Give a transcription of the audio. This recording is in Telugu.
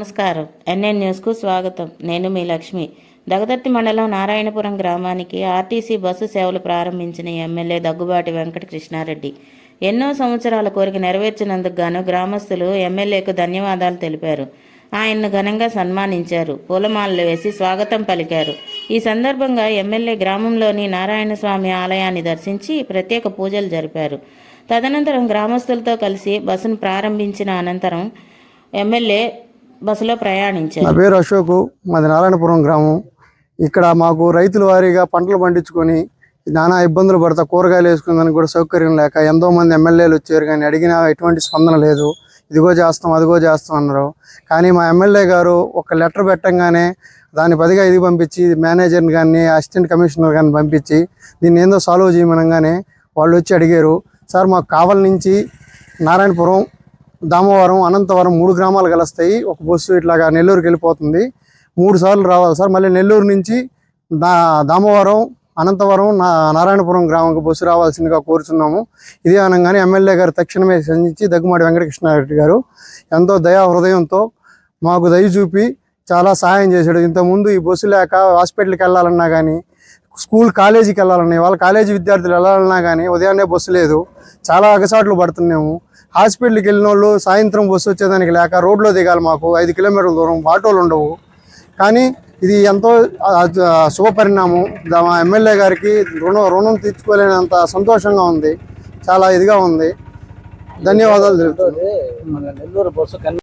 నమస్కారం. ఎన్ఎన్ న్యూస్కు స్వాగతం. నేను మీ లక్ష్మి. దగదర్తి మండలం నారాయణపురం గ్రామానికి ఆర్టీసీ బస్సు సేవలు ప్రారంభించిన ఎమ్మెల్యే దగ్గుబాటి వెంకట కృష్ణారెడ్డి ఎన్నో సంవత్సరాల కోరిక నెరవేర్చినందుకు గాను గ్రామస్తులు ఎమ్మెల్యేకు ధన్యవాదాలు తెలిపారు. ఆయన్ను ఘనంగా సన్మానించారు. పూలమాలలు వేసి స్వాగతం పలికారు. ఈ సందర్భంగా ఎమ్మెల్యే గ్రామంలోని నారాయణ స్వామి ఆలయాన్ని దర్శించి ప్రత్యేక పూజలు జరిపారు. తదనంతరం గ్రామస్తులతో కలిసి బస్సును ప్రారంభించిన అనంతరం ఎమ్మెల్యే బస్సులో ప్రయాణించారు. నా పేరు అశోక్ మాది నారాయణపురం గ్రామం. ఇక్కడ మాకు రైతుల వారీగా పంటలు పండించుకొని నానా ఇబ్బందులు పడతా కూరగాయలు వేసుకుందానికి కూడా సౌకర్యం లేక ఎంతో మంది ఎమ్మెల్యేలు వచ్చారు కానీ అడిగినా ఎటువంటి స్పందన లేదు. ఇదిగో చేస్తాం అదిగో చేస్తాం అన్నారు. కానీ మా ఎమ్మెల్యే గారు ఒక లెటర్ పెట్టంగానే దాని పదిగా ఇది పంపించి మేనేజర్ని కానీ అసిస్టెంట్ కమిషనర్ కానీ పంపించి దీన్ని ఏందో సాల్వ్ చేయమనగానే వాళ్ళు వచ్చి అడిగారు సార్ మాకు కావల నుంచి నారాయణపురం దామవరం అనంతవరం మూడు గ్రామాలు కలుస్తాయి. ఒక బస్సు ఇట్లాగా నెల్లూరుకి వెళ్ళిపోతుంది. మూడు సార్లు రావాలి సార్. మళ్ళీ నెల్లూరు నుంచి దా దామవరం అనంతవరం నా నారాయణపురం గ్రామంకి బస్సు రావాల్సిందిగా కోరుచున్నాము. ఇదే అనగానే ఎమ్మెల్యే గారు తక్షణమే సంధించి దగ్గుమాటి వెంకటకృష్ణారెడ్డి గారు ఎంతో దయా హృదయంతో మాకు దయ చూపి చాలా సహాయం చేశాడు. ఇంతకుముందు ఈ బస్సు లేక హాస్పిటల్కి వెళ్ళాలన్నా కానీ స్కూల్ కాలేజీకి వెళ్ళాలన్నా వాళ్ళ కాలేజీ విద్యార్థులు వెళ్ళాలన్నా కానీ ఉదయాన్నే బస్సు లేదు. చాలా అగసాట్లు పడుతున్నాము. హాస్పిటల్కి వెళ్ళిన వాళ్ళు సాయంత్రం బస్సు వచ్చేదానికి లేక రోడ్లో దిగాలి మాకు. ఐదు కిలోమీటర్ల దూరం ఆటోలు ఉండవు. కానీ ఇది ఎంతో శుభపరిణామం దా- మా ఎమ్మెల్యే గారికి రుణం రుణం తీర్చుకోలేనంత సంతోషంగా ఉంది. చాలా ఇదిగా ఉంది. ధన్యవాదాలు తెలుపుతున్నాను